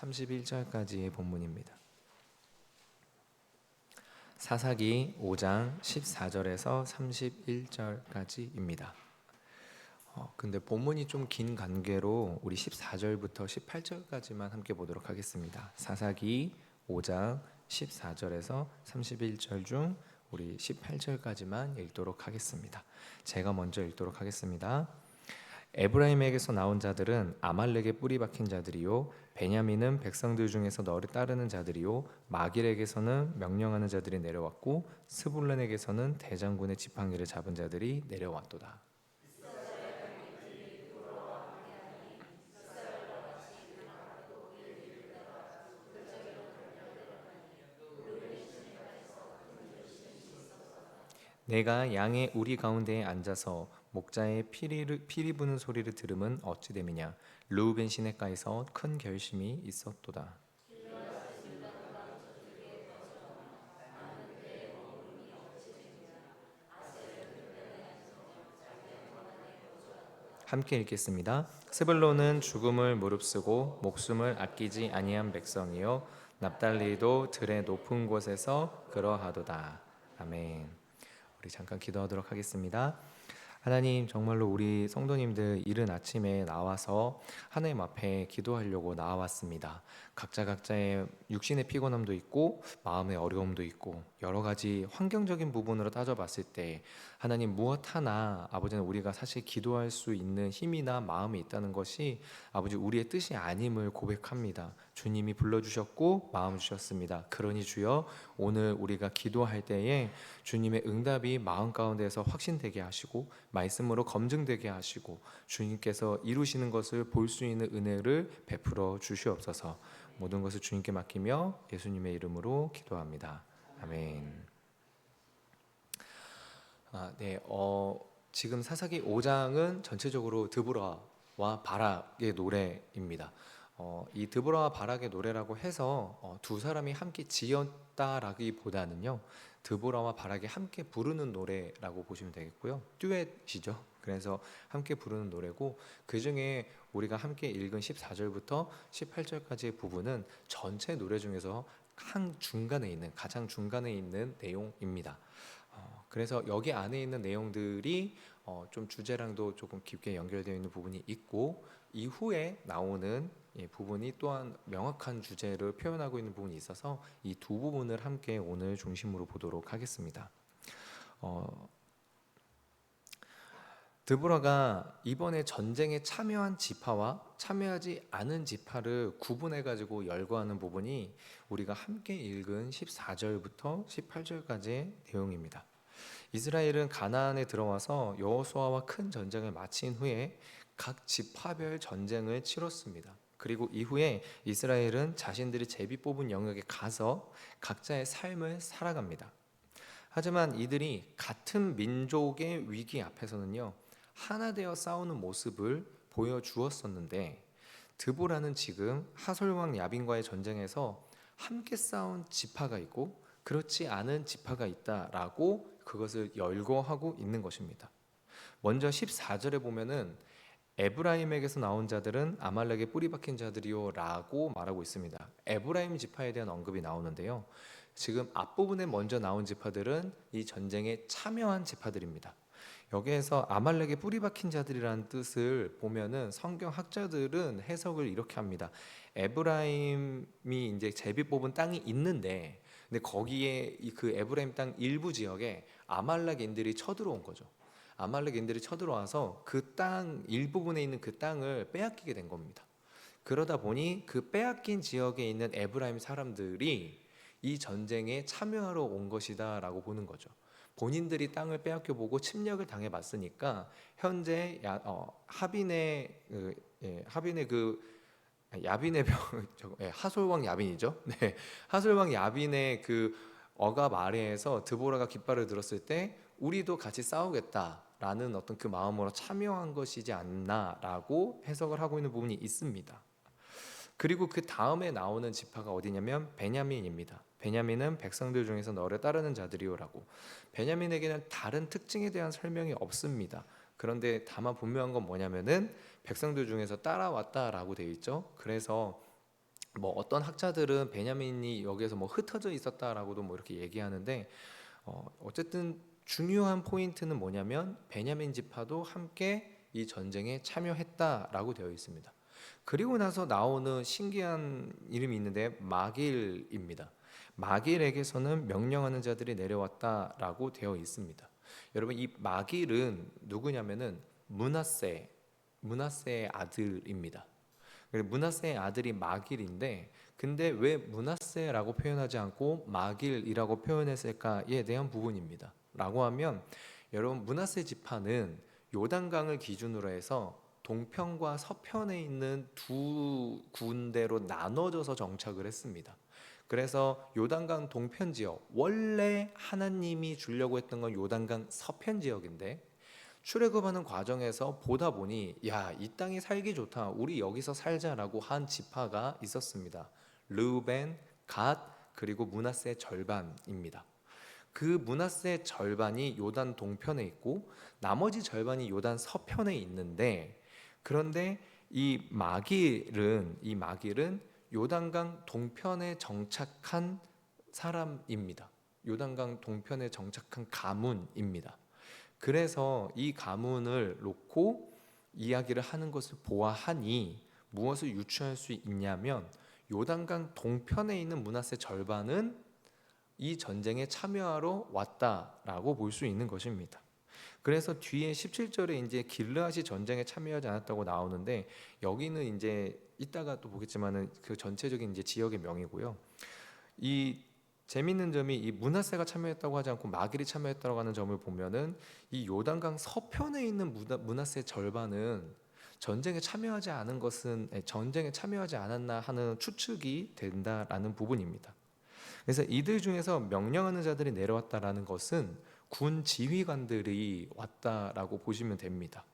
31절까지의 본문입니다. 사사기 5장 14절에서 31절까지입니다. 어, 근데 본문이 좀 긴 관계로 우리 14절부터 18절까지만 함께 보도록 하겠습니다. 사사기 5장 14절에서 31절 중 우리 18절까지만 읽도록 하겠습니다. 제가 먼저 읽도록 하겠습니다. 에브라임에게서 나온 자들은 아말렉에 뿌리 박힌 자들이요 베냐민은 백성들 중에서 너를 따르는 자들이요 마길에게서는 명령하는 자들이 내려왔고 스불론에게서는 대장군의 지팡이를 잡은 자들이 내려왔도다. 내가 양의 우리 가운데에 앉아서 목자의 피리를, 피리 부는 소리를 들음은 어찌 됨이냐 루벤 시내가에서 큰 결심이 있었도다. 함께 읽겠습니다. 스불론은 죽음을 무릅쓰고 목숨을 아끼지 아니한 백성이요 납달리도 들의 높은 곳에서 그러하도다. 아멘. 우리 잠깐 기도하도록 하겠습니다. 하나님 정말로 우리 성도님들 이른 아침에 나와서 하나님 앞에 기도하려고 나왔습니다. 각자 각자의 육신의 피곤함도 있고 마음의 어려움도 있고 여러 가지 환경적인 부분으로 따져봤을 때 하나님 무엇 하나 아버지는 우리가 사실 기도할 수 있는 힘이나 마음이 있다는 것이 아버지 우리의 뜻이 아님을 고백합니다. 주님이 불러주셨고 마음 주셨습니다. 그러니 주여 오늘 우리가 기도할 때에 주님의 응답이 마음 가운데서 확신되게 하시고 말씀으로 검증되게 하시고 주님께서 이루시는 것을 볼 수 있는 은혜를 베풀어 주시옵소서. 모든 것을 주님께 맡기며 예수님의 이름으로 기도합니다. 아멘. 아, 네. 어, 지금 사사기 5장은 전체적으로 드보라와 바락의 노래입니다. 어, 이 드보라와 바락의 노래라고 해서 어, 두 사람이 함께 지었다라기보다는요. 드보라와 바락이 함께 부르는 노래라고 보시면 되겠고요. 듀엣이죠. 그래서 함께 부르는 노래고 그 중에 우리가 함께 읽은 14절부터 18절까지의 부분은 전체 노래 중에서 한 중간에 있는 가장 중간에 있는 내용입니다. 어, 그래서 여기 안에 있는 내용들이 어, 좀 주제랑도 조금 깊게 연결되어 있는 부분이 있고 이후에 나오는 이 부분이 또한 명확한 주제를 표현하고 있는 부분이 있어서 이 두 부분을 함께 오늘 중심으로 보도록 하겠습니다. 어, 드보라가 이번에 전쟁에 참여한 지파와 참여하지 않은 지파를 구분해 가지고 열거하는 부분이 우리가 함께 읽은 14절부터 18절까지의 내용입니다. 이스라엘은 가나안에 들어와서 여호수아와 큰 전쟁을 마친 후에 각 지파별 전쟁을 치렀습니다. 그리고 이후에 이스라엘은 자신들이 제비 뽑은 영역에 가서 각자의 삶을 살아갑니다. 하지만 이들이 같은 민족의 위기 앞에서는요, 하나 되어 싸우는 모습을 보여주었었는데, 드보라는 지금 하솔왕 야빈과의 전쟁에서 함께 싸운 지파가 있고, 그렇지 않은 지파가 있다라고 그것을 열거하고 있는 것입니다. 먼저 14절에 보면은 에브라임에게서 나온 자들은 아말렉에 뿌리 박힌 자들이요라고 말하고 있습니다. 에브라임 지파에 대한 언급이 나오는데요. 지금 앞부분에 먼저 나온 지파들은 이 전쟁에 참여한 지파들입니다. 여기에서 아말렉에 뿌리 박힌 자들이라는 뜻을 보면은 성경 학자들은 해석을 이렇게 합니다. 에브라임이 이제 제비 뽑은 땅이 있는데 근데 거기에 그 에브라임 땅 일부 지역에 아말렉인들이 쳐들어온 거죠. 아말렉인들이 쳐들어와서 그 땅 일부분에 있는 그 땅을 빼앗기게 된 겁니다. 그러다 보니 그 빼앗긴 지역에 있는 에브라임 사람들이 이 전쟁에 참여하러 온 것이다라고 보는 거죠. 본인들이 땅을 빼앗겨 보고 침략을 당해 봤으니까 현재 야, 어, 하빈의 그, 예, 하빈의 그 야빈의 병 예, 하솔왕 야빈이죠. 네, 하솔왕 야빈의 그 억압 아래에서 드보라가 깃발을 들었을 때 우리도 같이 싸우겠다 라는 어떤 그 마음으로 참여한 것이지 않나라고 해석을 하고 있는 부분이 있습니다. 그리고 그 다음에 나오는 지파가 어디냐면 베냐민입니다. 베냐민은 백성들 중에서 너를 따르는 자들이요라고. 베냐민에게는 다른 특징에 대한 설명이 없습니다. 그런데 다만 분명한 건 뭐냐면은 백성들 중에서 따라왔다라고 되어 있죠. 그래서 뭐 어떤 학자들은 베냐민이 여기에서 뭐 흩어져 있었다라고도 뭐 이렇게 얘기하는데 어, 어쨌든 중요한 포인트는 뭐냐면 베냐민 지파도 함께 이 전쟁에 참여했다라고 되어 있습니다. 그리고 나서 나오는 신기한 이름이 있는데 마길입니다. 마길에게서는 명령하는 자들이 내려왔다라고 되어 있습니다. 여러분 이 마길은 누구냐면은 문하세 문하세의 아들입니다. 문하세의 아들이 마길인데 근데 왜 문하세라고 표현하지 않고 마길이라고 표현했을까에 대한 부분입니다. 라고 하면 여러분 문하세 지파는 요단강을 기준으로 해서 동편과 서편에 있는 두 군데로 나눠져서 정착을 했습니다. 그래서 요단강 동편 지역 원래 하나님이 주려고 했던 건 요단강 서편 지역인데 출애굽하는 과정에서 보다 보니 야 이 땅이 살기 좋다 우리 여기서 살자라고 한 지파가 있었습니다. 르우벤, 갓 그리고 문하세 절반입니다. 그 문하세 절반이 요단 동편에 있고 나머지 절반이 요단 서편에 있는데 그런데 이 마길은 이 마길은 요단강 동편에 정착한 사람입니다. 요단강 동편에 정착한 가문입니다. 그래서 이 가문을 놓고 이야기를 하는 것을 보아하니 무엇을 유추할 수 있냐면 요단강 동편에 있는 문하세 절반은 이 전쟁에 참여하러 왔다라고 볼 수 있는 것입니다. 그래서 뒤에 17절에 이제 길르앗이 전쟁에 참여하지 않았다고 나오는데 여기는 이제 이따가 또 보겠지만은 그 전체적인 이제 지역의 명이고요. 이 재밌는 점이 이 문하세가 참여했다고 하지 않고 마길이 참여했다고 하는 점을 보면은 이 요단강 서편에 있는 문하, 문하세 절반은 전쟁에 참여하지 않은 것은 에, 전쟁에 참여하지 않았나 하는 추측이 된다라는 부분입니다. 그래서 이들 중에서 명령하는 자들이 내려왔다라는 것은 군 지휘관들이 왔다라고 보시면 됩니다.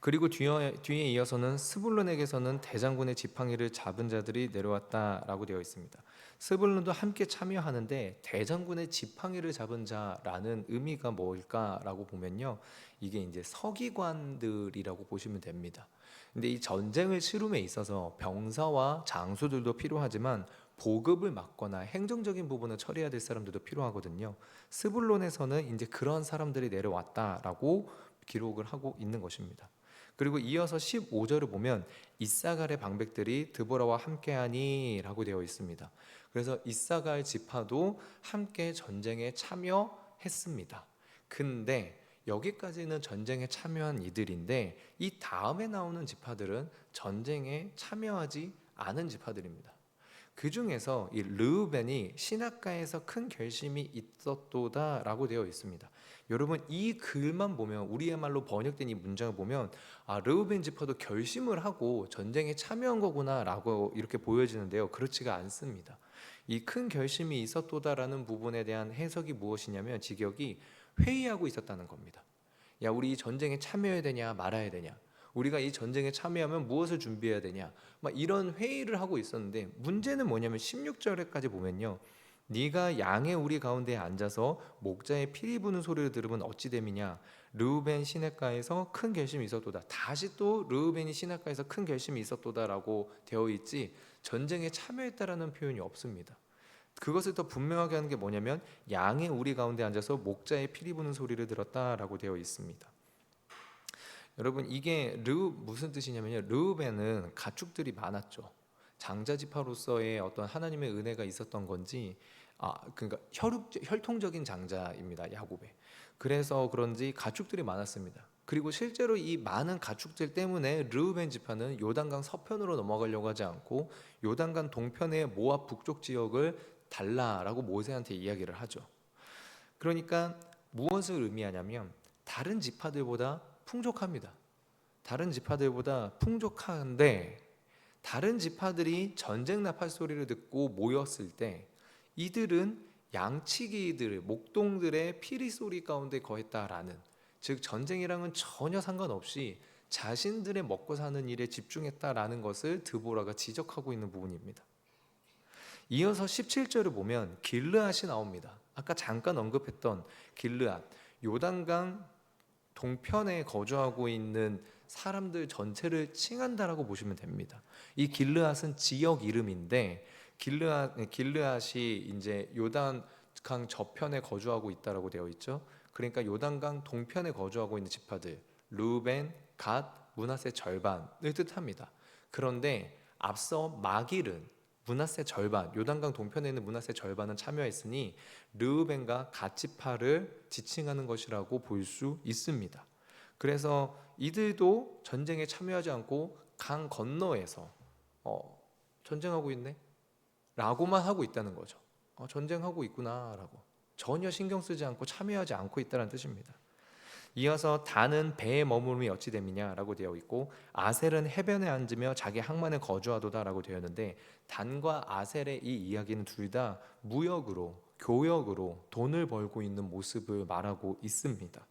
그리고 뒤에, 뒤에 이어서는 스불론에게서는 대장군의 지팡이를 잡은 자들이 내려왔다라고 되어 있습니다. 스불론도 함께 참여하는데 대장군의 지팡이를 잡은 자라는 의미가 뭘까라고 보면요, 이게 이제 서기관들이라고 보시면 됩니다. 근데 이 전쟁을 치rum에 있어서 병사와 장수들도 필요하지만 보급을 맡거나 행정적인 부분을 처리해야 될 사람들도 필요하거든요. 스불론에서는 이제 그런 사람들이 내려왔다라고 기록을 하고 있는 것입니다. 그리고 이어서 15절을 보면 이사갈의 방백들이 드보라와 함께하니라고 되어 있습니다. 그래서 이사갈 지파도 함께 전쟁에 참여했습니다. 근데 여기까지는 전쟁에 참여한 이들인데 이 다음에 나오는 지파들은 전쟁에 참여하지 않은 지파들입니다. 그 중에서 이 르우벤이 신학가에서 큰 결심이 있었도다라고 되어 있습니다. 여러분 이 글만 보면 우리의 말로 번역된 이 문장을 보면 아 르우벤 지파도 결심을 하고 전쟁에 참여한 거구나라고 이렇게 보여지는데요. 그렇지가 않습니다. 이 큰 결심이 있었도다라는 부분에 대한 해석이 무엇이냐면 직역이 회의하고 있었다는 겁니다. 야 우리 이 전쟁에 참여해야 되냐 말아야 되냐? 우리가 이 전쟁에 참여하면 무엇을 준비해야 되냐? 막 이런 회의를 하고 있었는데 문제는 뭐냐면 16절에까지 보면요. 네가 양의 우리 가운데에 앉아서 목자의 피리 부는 소리를 들으면 어찌 됨이냐? 르우벤 시내가에서 큰 결심이 있었도다. 다시 또 르우벤이 시내가에서 큰 결심이 있었도다라고 되어 있지 전쟁에 참여했다라는 표현이 없습니다. 그것을 더 분명하게 하는 게 뭐냐면 양의 우리 가운데 앉아서 목자의 피리 부는 소리를 들었다라고 되어 있습니다. 여러분 이게 르 무슨 뜻이냐면요. 르우벤은 가축들이 많았죠. 장자 지파로서의 어떤 하나님의 은혜가 있었던 건지 아 그러니까 혈육 혈통적인 장자입니다. 야곱의. 그래서 그런지 가축들이 많았습니다. 그리고 실제로 이 많은 가축들 때문에 르우벤 지파는 요단강 서편으로 넘어가려고 하지 않고 요단강 동편의 모압 북쪽 지역을 달라라고 모세한테 이야기를 하죠. 그러니까 무엇을 의미하냐면 다른 지파들보다 풍족합니다. 다른 지파들보다 풍족한데 다른 지파들이 전쟁 나팔 소리를 듣고 모였을 때 이들은 양치기들, 목동들의 피리 소리 가운데 거했다라는 즉 전쟁이랑은 전혀 상관없이 자신들의 먹고 사는 일에 집중했다라는 것을 드보라가 지적하고 있는 부분입니다. 이어서 17절을 보면 길르앗이 나옵니다. 아까 잠깐 언급했던 길르앗, 요단강 동편에 거주하고 있는 사람들 전체를 칭한다라고 보시면 됩니다. 이 길르앗은 지역 이름인데 길르앗 길르앗이 이제 요단강 저편에 거주하고 있다라고 되어 있죠. 그러니까 요단강 동편에 거주하고 있는 지파들 루벤, 갓, 문하세 절반을 뜻합니다. 그런데 앞서 마길은 문하세 절반, 요단강 동편에 있는 문하세 절반은 참여했으니 르우벤과 갓지파를 지칭하는 것이라고 볼 수 있습니다. 그래서 이들도 전쟁에 참여하지 않고 강 건너에서 어, 전쟁하고 있네? 라고만 하고 있다는 거죠. 어, 전쟁하고 있구나라고 전혀 신경 쓰지 않고 참여하지 않고 있다는 뜻입니다. 이어서 단은 배에 머무름이 어찌 됨이냐라고 되어 있고 아셀은 해변에 앉으며 자기 항만에 거주하도다라고 되어 있는데 단과 아셀의 이 이야기는 둘 다 무역으로 교역으로 돈을 벌고 있는 모습을 말하고 있습니다.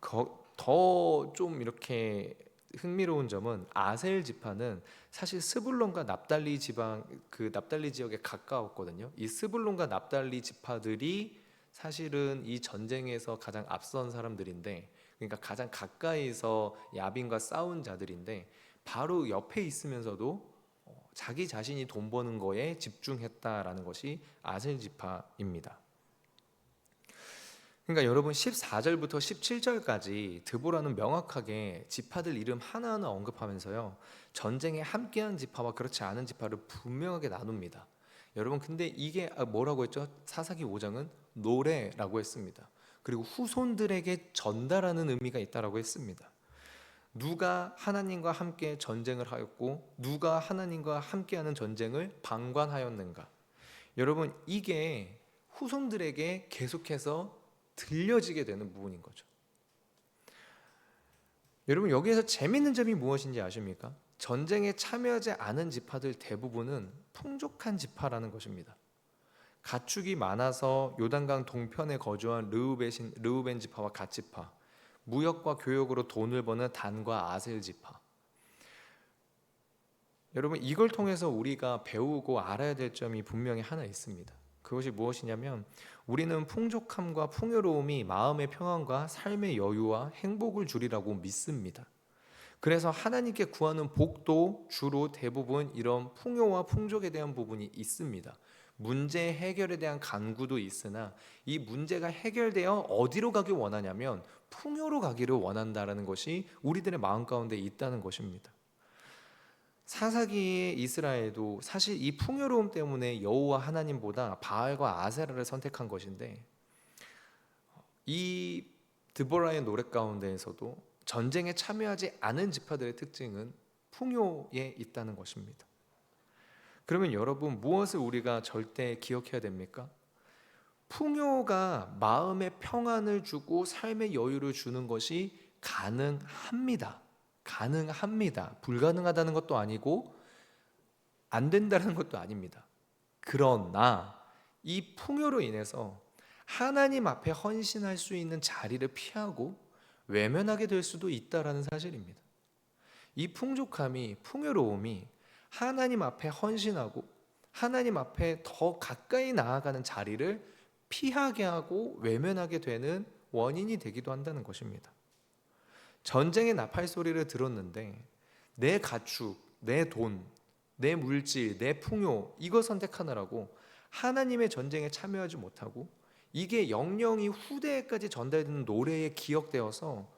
더 좀 이렇게 흥미로운 점은 아셀 지파는 사실 스불론과 납달리 지방 그 납달리 지역에 가까웠거든요. 이 스불론과 납달리 지파들이 사실은 이 전쟁에서 가장 앞선 사람들인데 그러니까 가장 가까이서 야빈과 싸운 자들인데 바로 옆에 있으면서도 어, 자기 자신이 돈 버는 거에 집중했다라는 것이 아셀 지파입니다. 그러니까 여러분 14절부터 17절까지 드보라는 명확하게 지파들 이름 하나하나 언급하면서요. 전쟁에 함께한 지파와 그렇지 않은 지파를 분명하게 나눕니다. 여러분 근데 이게 아, 뭐라고 했죠? 사사기 5장은 노래라고 했습니다. 그리고 후손들에게 전달하는 의미가 있다라고 했습니다. 누가 하나님과 함께 전쟁을 하였고 누가 하나님과 함께하는 전쟁을 방관하였는가? 여러분 이게 후손들에게 계속해서 들려지게 되는 부분인 거죠. 여러분 여기에서 재밌는 점이 무엇인지 아십니까? 전쟁에 참여하지 않은 지파들 대부분은 풍족한 지파라는 것입니다. 가축이 많아서 요단강 동편에 거주한 르우벤, 르우벤 지파와 갓 지파, 무역과 교역으로 돈을 버는 단과 아셀 지파. 여러분 이걸 통해서 우리가 배우고 알아야 될 점이 분명히 하나 있습니다. 그것이 무엇이냐면 우리는 풍족함과 풍요로움이 마음의 평안과 삶의 여유와 행복을 주리라고 믿습니다. 그래서 하나님께 구하는 복도 주로 대부분 이런 풍요와 풍족에 대한 부분이 있습니다. 문제 해결에 대한 간구도 있으나 이 문제가 해결되어 어디로 가길 원하냐면 풍요로 가기를 원한다라는 것이 우리들의 마음 가운데 있다는 것입니다. 사사기의 이스라엘도 사실 이 풍요로움 때문에 여호와 하나님보다 바알과 아세라를 선택한 것인데 이 드보라의 노래 가운데에서도 전쟁에 참여하지 않은 지파들의 특징은 풍요에 있다는 것입니다. 그러면 여러분 무엇을 우리가 절대 기억해야 됩니까? 풍요가 마음의 평안을 주고 삶의 여유를 주는 것이 가능합니다. 가능합니다. 불가능하다는 것도 아니고 안 된다는 것도 아닙니다. 그러나 이 풍요로 인해서 하나님 앞에 헌신할 수 있는 자리를 피하고 외면하게 될 수도 있다라는 사실입니다. 이 풍족함이 풍요로움이 하나님 앞에 헌신하고 하나님 앞에 더 가까이 나아가는 자리를 피하게 하고 외면하게 되는 원인이 되기도 한다는 것입니다. 전쟁의 나팔 소리를 들었는데 내 가축, 내 돈, 내 물질, 내 풍요 이거 선택하느라고 하나님의 전쟁에 참여하지 못하고 이게 영영이 후대에까지 전달되는 노래에 기억되어서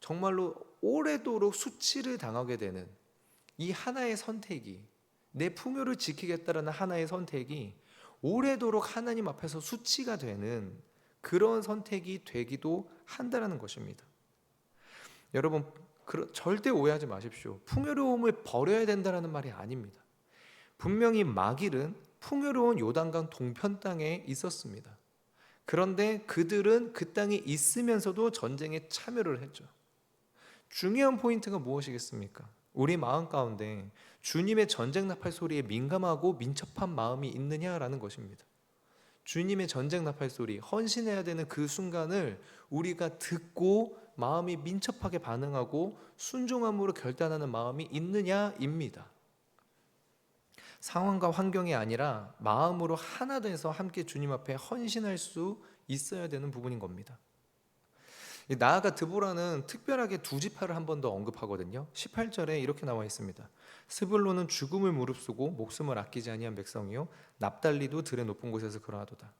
정말로 오래도록 수치를 당하게 되는 이 하나의 선택이 내 풍요를 지키겠다라는 하나의 선택이 오래도록 하나님 앞에서 수치가 되는 그런 선택이 되기도 한다라는 것입니다. 여러분 절대 오해하지 마십시오. 풍요로움을 버려야 된다라는 말이 아닙니다. 분명히 마길은 풍요로운 요단강 동편 땅에 있었습니다. 그런데 그들은 그 땅에 있으면서도 전쟁에 참여를 했죠. 중요한 포인트가 무엇이겠습니까? 우리 마음 가운데 주님의 전쟁 나팔 소리에 민감하고 민첩한 마음이 있느냐라는 것입니다. 주님의 전쟁 나팔 소리, 헌신해야 되는 그 순간을 우리가 듣고 마음이 민첩하게 반응하고 순종함으로 결단하는 마음이 있느냐입니다. 상황과 환경이 아니라 마음으로 하나 돼서 함께 주님 앞에 헌신할 수 있어야 되는 부분인 겁니다. 이 나아가 드보라는 특별하게 두 지파를 한 번 더 언급하거든요. 18절에 이렇게 나와 있습니다. 스불론은 죽음을 무릅쓰고 목숨을 아끼지 아니한 백성이요 납달리도 들의 높은 곳에서 그러하도다.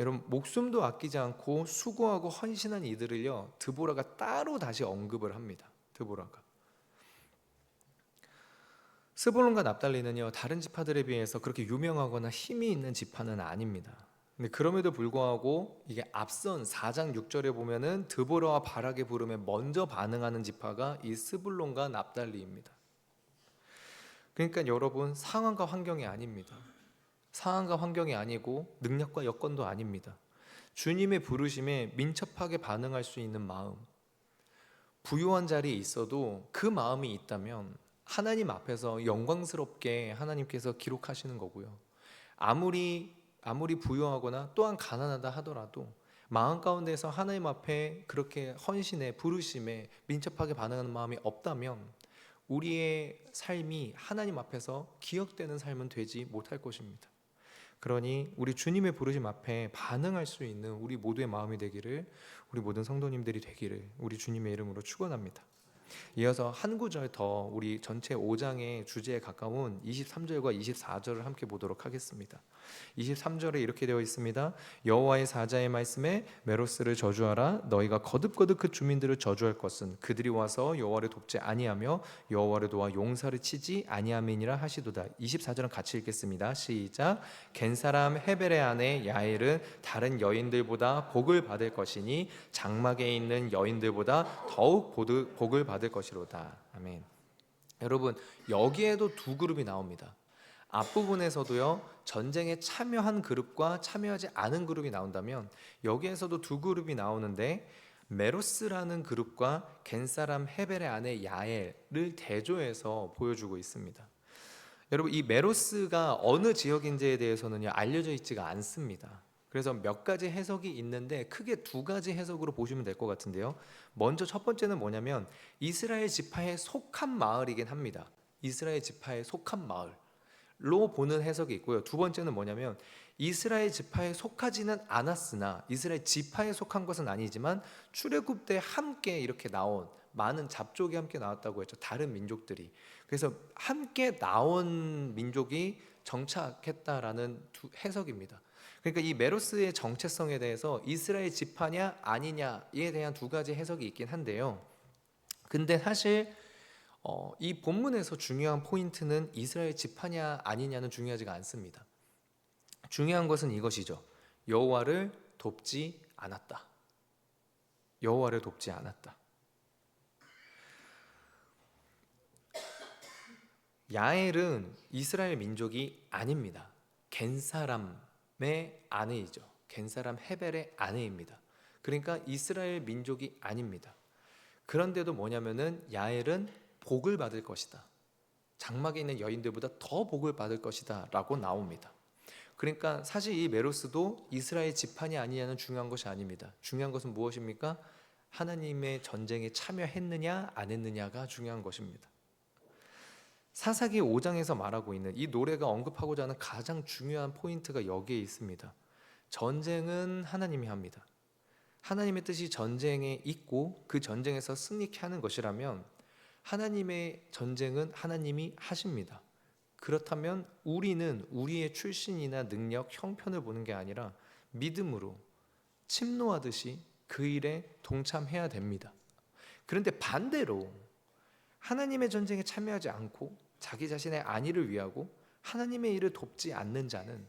여러분 목숨도 아끼지 않고 수고하고 헌신한 이들을요 드보라가 따로 다시 언급을 합니다. 드보라가 스불론과 납달리는요 다른 지파들에 비해서 그렇게 유명하거나 힘이 있는 지파는 아닙니다. 근데 그럼에도 불구하고 이게 앞선 4장 6절에 보면은 드보라와 바락의 부름에 먼저 반응하는 지파가 이 스불론과 납달리입니다. 그러니까 여러분 상황과 환경이 아닙니다. 상황과 환경이 아니고 능력과 여건도 아닙니다. 주님의 부르심에 민첩하게 반응할 수 있는 마음. 부유한 자리에 있어도 그 마음이 있다면 하나님 앞에서 영광스럽게 하나님께서 기록하시는 거고요. 아무리 아무리 부유하거나 또한 가난하다 하더라도 마음 가운데서 하나님 앞에 그렇게 헌신에 부르심에 민첩하게 반응하는 마음이 없다면 우리의 삶이 하나님 앞에서 기억되는 삶은 되지 못할 것입니다. 그러니 우리 주님의 부르심 앞에 반응할 수 있는 우리 모두의 마음이 되기를 우리 모든 성도님들이 되기를 우리 주님의 이름으로 축원합니다. 이어서 한 구절 더 우리 전체 5장의 주제에 가까운 23절과 24절을 함께 보도록 하겠습니다. 23절에 이렇게 되어 있습니다. 여호와의 사자의 말씀에 메로스를 저주하라 너희가 거듭거듭 그 주민들을 저주할 것은 그들이 와서 여호와를 돕지 아니하며 여호와를 도와 용사를 치지 아니함이니라 하시도다. 24절은 같이 읽겠습니다. 시작. 겐 사람 헤벨의 아내 야엘은 다른 여인들보다 복을 받을 것이니 장막에 있는 여인들보다 더욱 복을 받을 것이로다. 아멘. 여러분 여기에도 두 그룹이 나옵니다. 앞부분에서도요 전쟁에 참여한 그룹과 참여하지 않은 그룹이 나온다면 여기에서도 두 그룹이 나오는데 메로스라는 그룹과 겐사람 헤벨의 아내 야엘을 대조해서 보여주고 있습니다. 여러분 이 메로스가 어느 지역인지에 대해서는요 알려져 있지가 않습니다. 그래서 몇 가지 해석이 있는데 크게 두 가지 해석으로 보시면 될 것 같은데요. 먼저 첫 번째는 뭐냐면 이스라엘 지파에 속한 마을이긴 합니다. 이스라엘 지파에 속한 마을 로 보는 해석이 있고요. 두 번째는 뭐냐면 이스라엘 지파에 속하지는 않았으나 이스라엘 지파에 속한 것은 아니지만 출애굽 때 함께 이렇게 나온 많은 잡족이 함께 나왔다고 했죠. 다른 민족들이. 그래서 함께 나온 민족이 정착했다라는 해석입니다. 그러니까 이 메로스의 정체성에 대해서 이스라엘 지파냐 아니냐에 대한 두 가지 해석이 있긴 한데요. 근데 사실 어, 이 본문에서 중요한 포인트는 이스라엘 지파냐 아니냐는 중요하지가 않습니다. 중요한 것은 이것이죠. 여호와를 돕지 않았다. 여호와를 돕지 않았다. 야엘은 이스라엘 민족이 아닙니다. 겐 사람 의 아내이죠. 겐 사람 헤벨의 아내입니다. 그러니까 이스라엘 민족이 아닙니다. 그런데도 뭐냐면은 야엘은 복을 받을 것이다. 장막에 있는 여인들보다 더 복을 받을 것이다 라고 나옵니다. 그러니까 사실 이 메로스도 이스라엘 지판이 아니냐는 중요한 것이 아닙니다. 중요한 것은 무엇입니까? 하나님의 전쟁에 참여했느냐 안 했느냐가 중요한 것입니다. 사사기 5장에서 말하고 있는 이 노래가 언급하고자 하는 가장 중요한 포인트가 여기에 있습니다. 전쟁은 하나님이 합니다. 하나님의 뜻이 전쟁에 있고 그 전쟁에서 승리케 하는 것이라면 하나님의 전쟁은 하나님이 하십니다. 그렇다면 우리는 우리의 출신이나 능력, 형편을 보는 게 아니라 믿음으로 침노하듯이 그 일에 동참해야 됩니다. 그런데 반대로 하나님의 전쟁에 참여하지 않고 자기 자신의 안위를 위하고 하나님의 일을 돕지 않는 자는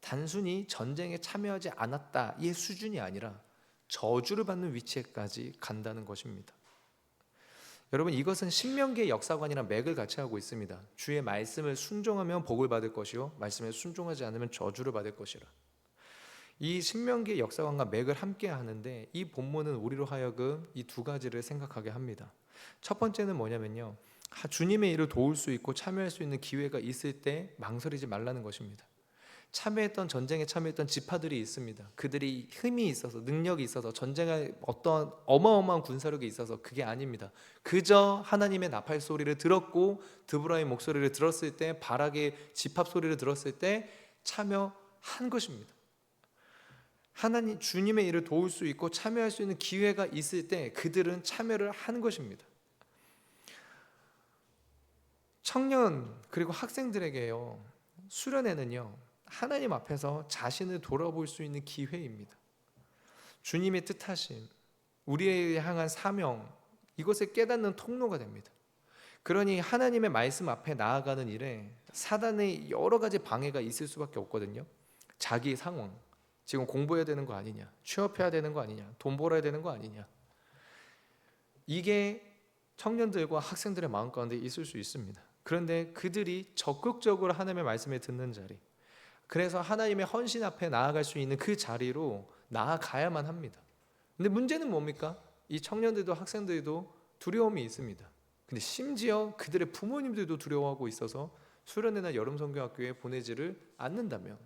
단순히 전쟁에 참여하지 않았다의 수준이 아니라 저주를 받는 위치에까지 간다는 것입니다. 여러분 이것은 신명기의 역사관이랑 맥을 같이 하고 있습니다. 주의 말씀을 순종하면 복을 받을 것이요 말씀에 순종하지 않으면 저주를 받을 것이라. 이 신명기의 역사관과 맥을 함께 하는데 이 본문은 우리로 하여금 이 두 가지를 생각하게 합니다. 첫 번째는 뭐냐면요. 주님의 일을 도울 수 있고 참여할 수 있는 기회가 있을 때 망설이지 말라는 것입니다. 참여했던 전쟁에 참여했던 지파들이 있습니다. 그들이 힘이 있어서 능력이 있어서 전쟁에 어떤 어마어마한 군사력이 있어서 그게 아닙니다. 그저 하나님의 나팔 소리를 들었고 드브라의 목소리를 들었을 때 바락의 집합 소리를 들었을 때 참여한 것입니다. 하나님 주님의 일을 도울 수 있고 참여할 수 있는 기회가 있을 때 그들은 참여를 하는 것입니다. 청년 그리고 학생들에게요 수련회는요 하나님 앞에서 자신을 돌아볼 수 있는 기회입니다. 주님의 뜻하심, 우리에 향한 사명 이것을 깨닫는 통로가 됩니다. 그러니 하나님의 말씀 앞에 나아가는 일에 사단의 여러 가지 방해가 있을 수밖에 없거든요. 자기 상황, 지금 공부해야 되는 거 아니냐, 취업해야 되는 거 아니냐, 돈 벌어야 되는 거 아니냐. 이게 청년들과 학생들의 마음 가운데 있을 수 있습니다. 그런데 그들이 적극적으로 하나님의 말씀을 듣는 자리, 그래서 하나님의 헌신 앞에 나아갈 수 있는 그 자리로 나아가야만 합니다. 근데 문제는 뭡니까? 이 청년들도 학생들도 두려움이 있습니다. 근데 심지어 그들의 부모님들도 두려워하고 있어서 수련회나 여름 성교학교에 보내지를 않는다면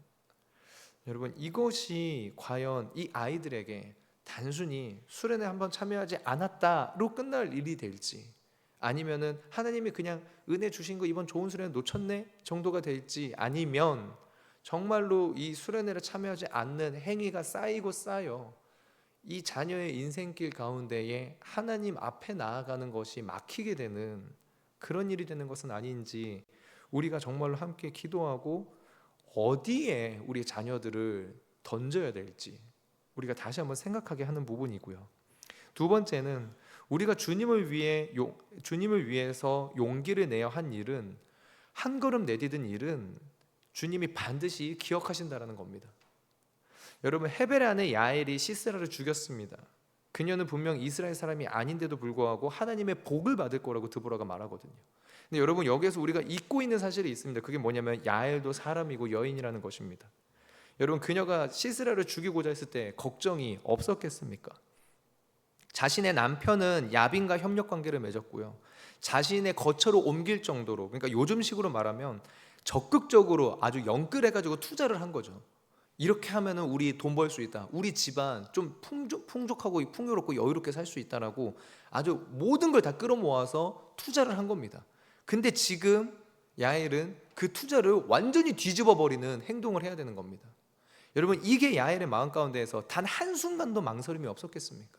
여러분 이것이 과연 이 아이들에게 단순히 수련회 한번 참여하지 않았다로 끝날 일이 될지 아니면은 하나님이 그냥 은혜 주신 거 이번 좋은 수련회 놓쳤네 정도가 될지 아니면 정말로 이 수련회를 참여하지 않는 행위가 쌓이고 쌓여 이 자녀의 인생길 가운데에 하나님 앞에 나아가는 것이 막히게 되는 그런 일이 되는 것은 아닌지 우리가 정말로 함께 기도하고 어디에 우리 자녀들을 던져야 될지 우리가 다시 한번 생각하게 하는 부분이고요. 두 번째는 우리가 주님을 위해 용, 주님을 위해서 용기를 내어 한 일은 한 걸음 내디딘 일은 주님이 반드시 기억하신다라는 겁니다. 여러분 아내 야엘이 시스라를 죽였습니다. 그녀는 분명 이스라엘 사람이 아닌데도 불구하고 하나님의 복을 받을 거라고 드보라가 말하거든요. 근데 여러분 여기에서 우리가 잊고 있는 사실이 있습니다. 그게 뭐냐면 야엘도 사람이고 여인이라는 것입니다. 여러분 그녀가 시스라를 죽이고자 했을 때 걱정이 없었겠습니까? 자신의 남편은 야빈과 협력 관계를 맺었고요. 자신의 거처로 옮길 정도로 그러니까 요즘식으로 말하면 적극적으로 아주 연끌해 가지고 투자를 한 거죠. 이렇게 하면은 우리 돈 벌 수 있다. 우리 집안 좀 풍족, 풍족하고 풍요롭고 여유롭게 살 수 있다라고 아주 모든 걸 다 끌어모아서 투자를 한 겁니다. 근데 지금 야엘은 그 투자를 완전히 뒤집어 버리는 행동을 해야 되는 겁니다. 여러분 이게 야엘의 마음 가운데에서 단 한 순간도 망설임이 없었겠습니까?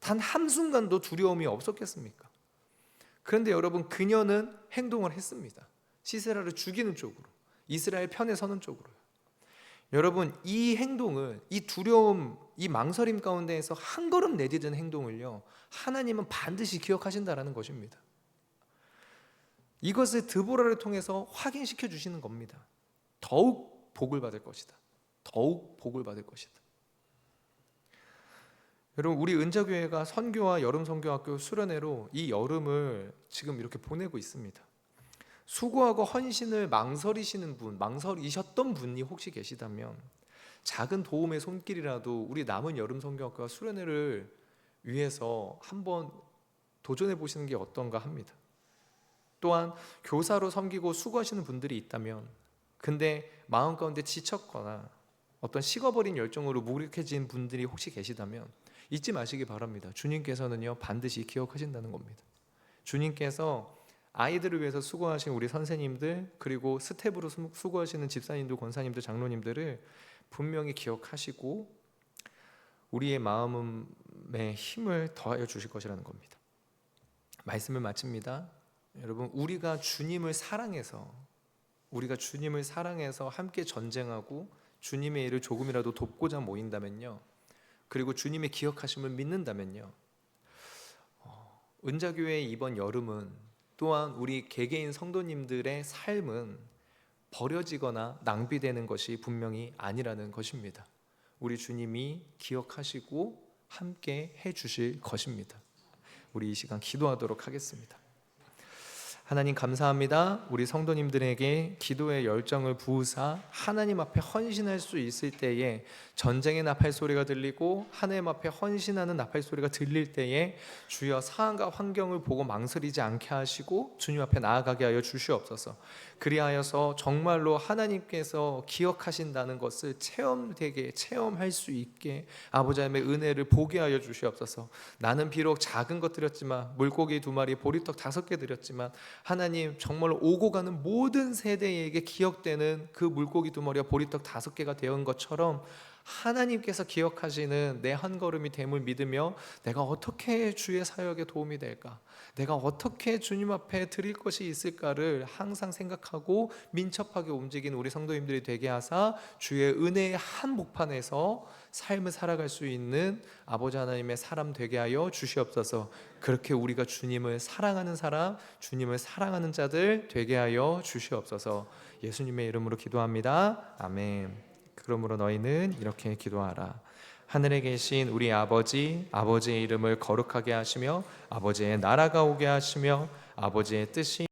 단 한 순간도 두려움이 없었겠습니까? 그런데 여러분 그녀는 행동을 했습니다. 시세라를 죽이는 쪽으로 이스라엘 편에 서는 쪽으로요. 여러분 이 행동을 이 두려움 이 망설임 가운데에서 한 걸음 내디딘 행동을요 하나님은 반드시 기억하신다라는 것입니다. 이것을 드보라를 통해서 확인시켜 주시는 겁니다. 더욱 복을 받을 것이다. 더욱 복을 받을 것이다. 여러분 우리 은자교회가 선교와 여름 선교학교 수련회로 이 여름을 지금 이렇게 보내고 있습니다. 수고하고 헌신을 망설이시는 분, 망설이셨던 분이 혹시 계시다면 작은 도움의 손길이라도 우리 남은 여름 성경학과 수련회를 위해서 한번 도전해 보시는 게 어떤가 합니다. 또한 교사로 섬기고 수고하시는 분들이 있다면 근데 마음 가운데 지쳤거나 어떤 식어버린 열정으로 무력해진 분들이 혹시 계시다면 잊지 마시기 바랍니다. 주님께서는요 반드시 기억하신다는 겁니다. 주님께서 아이들을 위해서 수고하신 우리 선생님들 그리고 스텝으로 수고하시는 집사님들, 권사님들, 장로님들을 분명히 기억하시고 우리의 마음에 힘을 더하여 주실 것이라는 겁니다. 말씀을 마칩니다. 여러분 우리가 주님을 사랑해서 우리가 주님을 사랑해서 함께 전쟁하고 주님의 일을 조금이라도 돕고자 모인다면요. 그리고 주님의 기억하심을 믿는다면요. 어, 은자교회의 이번 여름은 또한 우리 개개인 성도님들의 삶은 버려지거나 낭비되는 것이 분명히 아니라는 것입니다. 우리 주님이 기억하시고 함께 해 주실 것입니다. 우리 이 시간 기도하도록 하겠습니다. 하나님 감사합니다. 우리 성도님들에게 기도의 열정을 부으사 하나님 앞에 헌신할 수 있을 때에 전쟁의 나팔 소리가 들리고 하나님 앞에 헌신하는 나팔 소리가 들릴 때에 주여 상황과 환경을 보고 망설이지 않게 하시고 주님 앞에 나아가게 하여 주시옵소서. 그리하여서 정말로 하나님께서 기억하신다는 것을 체험되게 체험할 수 있게 아버지 하나님의 은혜를 보게 하여 주시옵소서. 나는 비록 작은 것 드렸지만 물고기 두 마리 보리떡 다섯 개 드렸지만 하나님 정말로 오고 가는 모든 세대에게 기억되는 그 물고기 두 마리와 보리떡 다섯 개가 되은 것처럼 하나님께서 기억하시는 내 한 걸음이 됨을 믿으며 내가 어떻게 주의 사역에 도움이 될까? 내가 어떻게 주님 앞에 드릴 것이 있을까를 항상 생각하고 민첩하게 움직인 우리 성도님들이 되게 하사 주의 은혜의 한복판에서 삶을 살아갈 수 있는 아버지 하나님의 사람 되게 하여 주시옵소서. 그렇게 우리가 주님을 사랑하는 사람, 주님을 사랑하는 자들 되게 하여 주시옵소서. 예수님의 이름으로 기도합니다. 아멘. 그러므로 너희는 이렇게 기도하라. 하늘에 계신 우리 아버지, 아버지의 이름을 거룩하게 하시며 아버지의 나라가 오게 하시며 아버지의 뜻이